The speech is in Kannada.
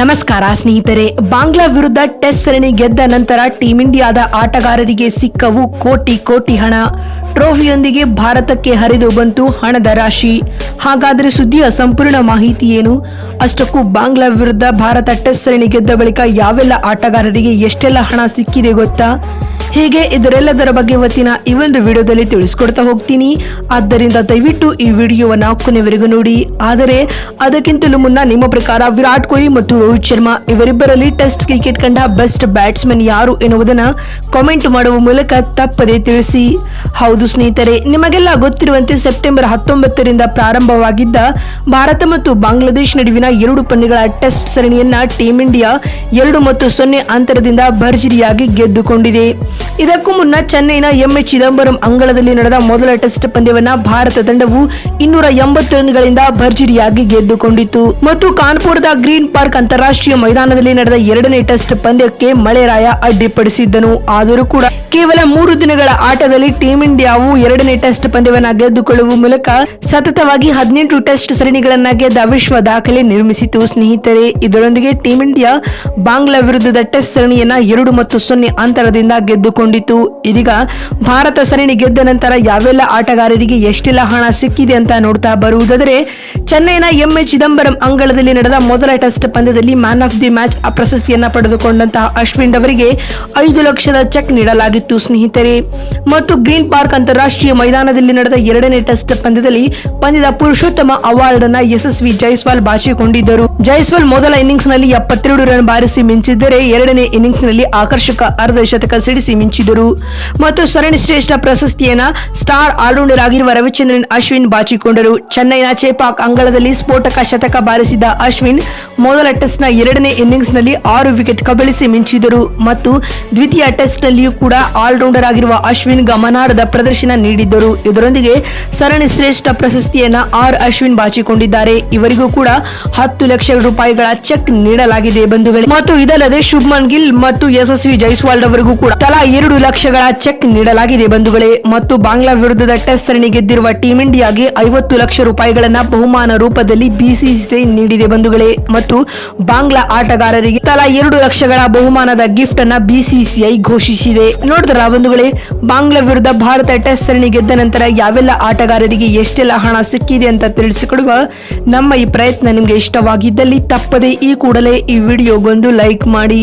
ನಮಸ್ಕಾರ ಸ್ನೇಹಿತರೆ, ಬಾಂಗ್ಲಾ ವಿರುದ್ಧ ಟೆಸ್ಟ್ ಸರಣಿ ಗೆದ್ದ ನಂತರ ಟೀಂ ಇಂಡಿಯಾದ ಆಟಗಾರರಿಗೆ ಸಿಕ್ಕವು ಕೋಟಿ ಕೋಟಿ ಹಣ. ಟ್ರೋಫಿಯೊಂದಿಗೆ ಭಾರತಕ್ಕೆ ಹರಿದು ಬಂತು ಹಣದ ರಾಶಿ. ಹಾಗಾದರೆ ಸುದ್ದಿಯ ಸಂಪೂರ್ಣ ಮಾಹಿತಿ ಏನು? ಅಷ್ಟಕ್ಕೂ ಬಾಂಗ್ಲಾ ವಿರುದ್ಧ ಭಾರತ ಟೆಸ್ಟ್ ಸರಣಿ ಗೆದ್ದ ಬಳಿಕ ಯಾವೆಲ್ಲ ಆಟಗಾರರಿಗೆ ಎಷ್ಟೆಲ್ಲ ಹಣ ಸಿಕ್ಕಿದೆ ಗೊತ್ತಾ? ಹೀಗೆ ಇದರೆಲ್ಲದರ ಬಗ್ಗೆ ಇವತ್ತಿನ ಈ ಒಂದು ವಿಡಿಯೋದಲ್ಲಿ ತಿಳಿಸ್ಕೊಡ್ತಾ ಹೋಗ್ತೀನಿ. ಆದ್ದರಿಂದ ದಯವಿಟ್ಟು ಈ ವಿಡಿಯೋವನ್ನು ಕೊನೆವರೆಗೂ ನೋಡಿ. ಆದರೆ, ಅದಕ್ಕಿಂತಲೂ ಮುನ್ನ ನಿಮ್ಮ ಪ್ರಕಾರ ವಿರಾಟ್ ಕೊಹ್ಲಿ ಮತ್ತು ರೋಹಿತ್ ಶರ್ಮಾ ಇವರಿಬ್ಬರಲ್ಲಿ ಟೆಸ್ಟ್ ಕ್ರಿಕೆಟ್ ಕಂಡ ಬೆಸ್ಟ್ ಬ್ಯಾಟ್ಸ್ಮನ್ ಯಾರು ಎನ್ನುವುದನ್ನ ಕಾಮೆಂಟ್ ಮಾಡುವ ಮೂಲಕ ತಪ್ಪದೆ ತಿಳಿಸಿ. ಹೌದು ಸ್ನೇಹಿತರೆ, ನಿಮಗೆಲ್ಲ ಗೊತ್ತಿರುವಂತೆ ಸೆಪ್ಟೆಂಬರ್ ಹತ್ತೊಂಬತ್ತರಿಂದ ಪ್ರಾರಂಭವಾಗಿದ್ದ ಭಾರತ ಮತ್ತು ಬಾಂಗ್ಲಾದೇಶ್ ನಡುವಿನ ಎರಡು ಪಂದ್ಯಗಳ ಟೆಸ್ಟ್ ಸರಣಿಯನ್ನ ಟೀಂ ಇಂಡಿಯಾ ಎರಡು ಮತ್ತು ಸೊನ್ನೆ ಅಂತರದಿಂದ ಭರ್ಜರಿಯಾಗಿ ಗೆದ್ದುಕೊಂಡಿದೆ. ಇದಕ್ಕೂ ಮುನ್ನ ಚೆನ್ನೈನ ಎಂಎ ಚಿದಂಬರಂ ಅಂಗಳದಲ್ಲಿ ನಡೆದ ಮೊದಲ ಟೆಸ್ಟ್ ಪಂದ್ಯವನ್ನ ಭಾರತ ತಂಡವು ಇನ್ನೂರ ಎಂಬತ್ತು ರನ್ಗಳಿಂದ ಭರ್ಜರಿಯಾಗಿ ಗೆದ್ದುಕೊಂಡಿತ್ತು. ಮತ್ತು ಕಾನ್ಪುರದ ಗ್ರೀನ್ ಪಾರ್ಕ್ ಅಂತಾರಾಷ್ಟ್ರೀಯ ಮೈದಾನದಲ್ಲಿ ನಡೆದ ಎರಡನೇ ಟೆಸ್ಟ್ ಪಂದ್ಯಕ್ಕೆ ಮಳೆರಾಯ ಅಡ್ಡಿಪಡಿಸಿದ್ದನು. ಆದರೂ ಕೂಡ ಕೇವಲ ಮೂರು ದಿನಗಳ ಆಟದಲ್ಲಿ ಟೀಂ ಇಂಡಿಯಾವು ಎರಡನೇ ಟೆಸ್ಟ್ ಪಂದ್ಯವನ್ನ ಗೆದ್ದುಕೊಳ್ಳುವ ಮೂಲಕ ಸತತವಾಗಿ ಹದಿನೆಂಟು ಟೆಸ್ಟ್ ಸರಣಿಗಳನ್ನ ಗೆದ್ದ ವಿಶ್ವ ದಾಖಲೆ ನಿರ್ಮಿಸಿತು. ಸ್ನೇಹಿತರೆ, ಇದರೊಂದಿಗೆ ಟೀಂ ಇಂಡಿಯಾ ಬಾಂಗ್ಲಾ ವಿರುದ್ಧದ ಟೆಸ್ಟ್ ಸರಣಿಯನ್ನ ಎರಡು ಮತ್ತು ಸೊನ್ನೆ ಅಂತರದಿಂದ ಗೆದ್ದುಕೊಂಡಿತು ಇದೀಗ ಭಾರತ ಸರಣಿ ಗೆದ್ದ ನಂತರ ಯಾವೆಲ್ಲ ಆಟಗಾರರಿಗೆ ಎಷ್ಟೆಲ್ಲ ಹಣ ಸಿಕ್ಕಿದೆ ಅಂತ ನೋಡ್ತಾ ಬರುವುದಾದರೆ, ಚೆನ್ನೈನ ಎಂಎ ಚಿದಂಬರಂ ಅಂಗಳದಲ್ಲಿ ನಡೆದ ಮೊದಲ ಟೆಸ್ಟ್ ಪಂದ್ಯದಲ್ಲಿ ಮ್ಯಾನ್ ಆಫ್ ದಿ ಮ್ಯಾಚ್ ಆ ಪ್ರಶಸ್ತಿಯನ್ನ ಪಡೆದುಕೊಂಡಂತಹ ಅಶ್ವಿನ್ ಅವರಿಗೆ ಐದು ಲಕ್ಷದ ಚೆಕ್ ನೀಡಲಾಗಿತ್ತು ಸ್ನೇಹಿತರೆ. ಮತ್ತು ಗ್ರೀನ್ ಪಾರ್ಕ್ ಅಂತಾರಾಷ್ಟ್ರೀಯ ಮೈದಾನದಲ್ಲಿ ನಡೆದ ಎರಡನೇ ಟೆಸ್ಟ್ ಪಂದ್ಯದಲ್ಲಿ ಪಂದ್ಯದ ಪುರುಷೋತ್ತಮ ಅವಾರ್ಡ್ ಅನ್ನ ಯಶಸ್ವಿ ಜೈಸ್ವಾಲ್ ಬಾಚಿಕೊಂಡಿದ್ದರು. ಜೈಸ್ವಾಲ್ ಮೊದಲ ಇನ್ನಿಂಗ್ಸ್ನಲ್ಲಿ ಎಪ್ಪತ್ತೆರಡು ರನ್ ಬಾರಿಸಿ ಮಿಂಚಿದ್ದರೆ, ಎರಡನೇ ಇನ್ನಿಂಗ್ಸ್ನಲ್ಲಿ ಆಕರ್ಷಕ ಅರ್ಧ ಶತಕ ಸಿಡಿಸಿ ಮಿಂಚಿದರು ಮತ್ತು ಸರಣಿ ಶ್ರೇಷ್ಠ ಪ್ರಶಸ್ತಿಯನ್ನ ಸ್ಟಾರ್ ಆಲ್ರೌಂಡರ್ ಆಗಿರುವ ರವಿಚಂದ್ರನ್, ಅಶ್ವಿನ್ ಬಾಚಿಕೊಂಡರು. ಚೆನ್ನೈನ ಚೇಪಾಕ್ ಅಂಗಳದಲ್ಲಿ ಸ್ಫೋಟಕ ಶತಕ ಬಾರಿಸಿದ ಅಶ್ವಿನ್ ಮೊದಲ ಟೆಸ್ಟ್ನ ಎರಡನೇ ಇನ್ನಿಂಗ್ಸ್ನಲ್ಲಿ ಆರು ವಿಕೆಟ್ ಕಬಳಿಸಿ ಮಿಂಚಿದರು ಮತ್ತು ದ್ವಿತೀಯ ಟೆಸ್ಟ್ನಲ್ಲಿಯೂ ಕೂಡ ಆಲ್ರೌಂಡರ್ ಆಗಿರುವ ಅಶ್ವಿನ್ ಗಮನಾರ್ಹದ ಪ್ರದರ್ಶನ ನೀಡಿದ್ದರು. ಇದರೊಂದಿಗೆ ಸರಣಿ ಶ್ರೇಷ್ಠ ಪ್ರಶಸ್ತಿಯನ್ನ ಆರ್ ಅಶ್ವಿನ್ ಬಾಚಿಕೊಂಡಿದ್ದಾರೆ. ಇವರಿಗೂ ಕೂಡ ಹತ್ತು ಲಕ್ಷ ರೂಪಾಯಿಗಳ ಚೆಕ್ ನೀಡಲಾಗಿದೆ ಬಂಧುಗಳು. ಮತ್ತು ಇದಲ್ಲದೆ ಶುಭ್ಮನ್ ಗಿಲ್ ಮತ್ತು ಯಶಸ್ವಿ ಜೈಸ್ವಾಲ್ ಅವರಿಗೂ ಕೂಡ ತಲಾ ಎರಡು ಲಕ್ಷಗಳ ಚೆಕ್ ನೀಡಲಾಗಿದೆ ಬಂಧುಗಳೇ. ಮತ್ತು ಬಾಂಗ್ಲಾ ವಿರುದ್ಧದ ಟೆಸ್ಟ್ ಸರಣಿ ಗೆದ್ದಿರುವ ಟೀಂ ಇಂಡಿಯಾಗೆ ಐವತ್ತು ಲಕ್ಷ ರೂಪಾಯಿಗಳನ್ನ ಬಹುಮಾನ ರೂಪದಲ್ಲಿ ಬಿಸಿಸಿಐ ನೀಡಿದೆ ಬಂಧುಗಳೇ. ಮತ್ತು ಬಾಂಗ್ಲಾ ಆಟಗಾರರಿಗೆ ತಲಾ ಎರಡು ಲಕ್ಷಗಳ ಬಹುಮಾನದ ಗಿಫ್ಟ್ ಅನ್ನ ಬಿಸಿಸಿಐ ಘೋಷಿಸಿದೆ. ನೋಡಿದ್ರ ಬಂಧುಗಳೇ, ಬಾಂಗ್ಲಾ ವಿರುದ್ಧ ಭಾರತ ಟೆಸ್ಟ್ ಸರಣಿ ಗೆದ್ದ ನಂತರ ಯಾವೆಲ್ಲ ಆಟಗಾರರಿಗೆ ಎಷ್ಟೆಲ್ಲ ಹಣ ಸಿಕ್ಕಿದೆ ಅಂತ ತಿಳಿಸಿಕೊಡುವ ನಮ್ಮ ಈ ಪ್ರಯತ್ನ ನಿಮಗೆ ಇಷ್ಟವಾಗಿದ್ದಲ್ಲಿ ತಪ್ಪದೆ ಈ ಕೂಡಲೇ ಈ ವಿಡಿಯೋಗೊಂದು ಲೈಕ್ ಮಾಡಿ.